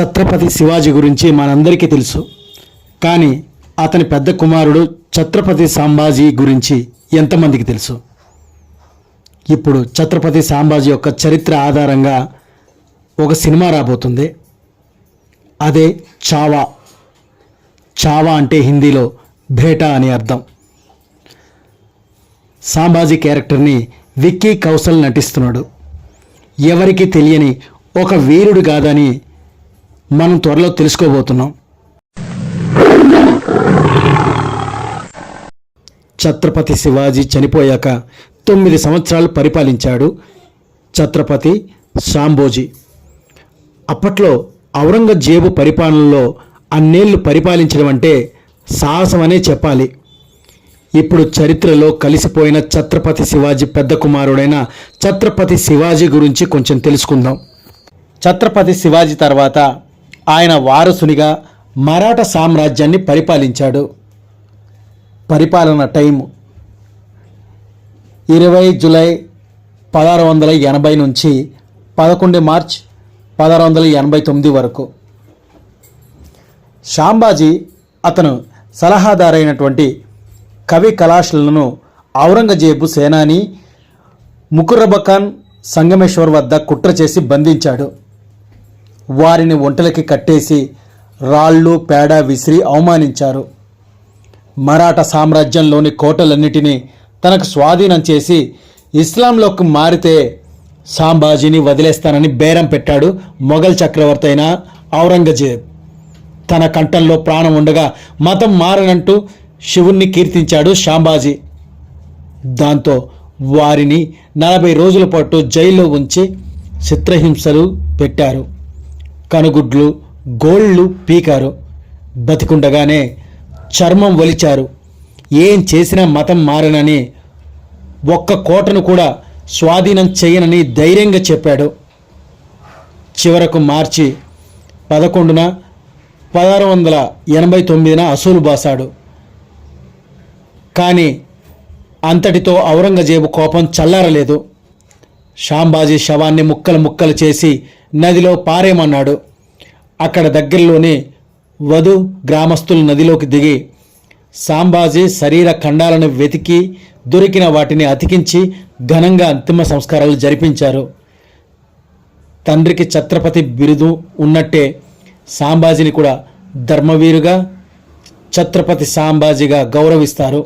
ఛత్రపతి శివాజీ గురించి మనందరికీ తెలుసు. కానీ అతని పెద్ద కుమారుడు ఛత్రపతి సాంబాజీ గురించి ఎంతమందికి తెలుసు? ఇప్పుడు ఛత్రపతి సాంబాజీ యొక్క చరిత్ర ఆధారంగా ఒక సినిమా రాబోతుంది. అదే చావా. చావా అంటే హిందీలో భేటా అని అర్థం. సాంబాజీ క్యారెక్టర్ని విక్కీ కౌశల్ నటిస్తున్నాడు. ఎవరికీ తెలియని ఒక వీరుడు కాదని మనం త్వరలో తెలుసుకోబోతున్నాం. ఛత్రపతి శివాజీ చనిపోయాక తొమ్మిది సంవత్సరాలు పరిపాలించాడు ఛత్రపతి శాంబోజీ అప్పట్లో ఔరంగజేబు పరిపాలనలో అన్నేళ్ళు పరిపాలించడం అంటే సాహసమనే చెప్పాలి. ఇప్పుడు చరిత్రలో కలిసిపోయిన ఛత్రపతి శివాజీ పెద్ద కుమారుడైన ఛత్రపతి శివాజీ గురించి కొంచెం తెలుసుకుందాం. ఛత్రపతి శివాజీ తర్వాత ఆయన వారసునిగా మరాఠా సామ్రాజ్యాన్ని పరిపాలించాడు. పరిపాలన టైం ఇరవై జూలై పదహారు వందల ఎనభై నుంచి పదకొండు మార్చ్ పదహారు వందల ఎనభై తొమ్మిది వరకు. షాంబాజీ అతను సలహాదారైనటువంటి కవి కళాశాలను ఔరంగజేబు సేనాని ముకురబఖాన్ సంగమేశ్వర్ వద్ద కుట్ర చేసి బంధించాడు. వారిని ఒంటలకి కట్టేసి రాళ్ళు పేడ విసిరి అవమానించారు. మరాఠా సామ్రాజ్యంలోని కోటలన్నిటినీ తనకు స్వాధీనం చేసి ఇస్లాంలోకి మారితే సాంబాజీని వదిలేస్తానని బేరం పెట్టాడు మొఘల్ చక్రవర్తి అయిన ఔరంగజేబ్. తన కంఠంలో ప్రాణం ఉండగా మతం మారనంటూ శివుణ్ణి కీర్తించాడు శాంబాజీ దాంతో వారిని నలభై రోజుల పాటు జైల్లో ఉంచి చిత్రహింసలు పెట్టారు. కనుగుడ్లు గోళ్ళు పీకారు. బతికుండగానే చర్మం ఒలిచారు ఏం చేసినా మతం మారనని ఒక్క కోటను కూడా స్వాధీనం చేయనని ధైర్యంగా చెప్పాడు. చివరకు మార్చి పదకొండున పదహారు వందల ఎనభై తొమ్మిదిన అసూలు బాసాడు. కానీ అంతటితో ఔరంగజేబు కోపం చల్లారలేదు. షాంబాజీ శవాన్ని ముక్కలు ముక్కలు చేసి నదిలో పారేయమన్నాడు అక్కడ దగ్గరలోనే వధు గ్రామస్తులు నదిలోకి దిగి సాంబాజీ శరీర ఖండాలను వెతికి దొరికిన వాటిని అతికించి ఘనంగా అంతిమ సంస్కారాలు జరిపించారు. తండ్రికి ఛత్రపతి బిరుదు ఉన్నట్టే సాంబాజీని కూడా ధర్మవీరుగా ఛత్రపతి సాంబాజీగా గౌరవిస్తారు.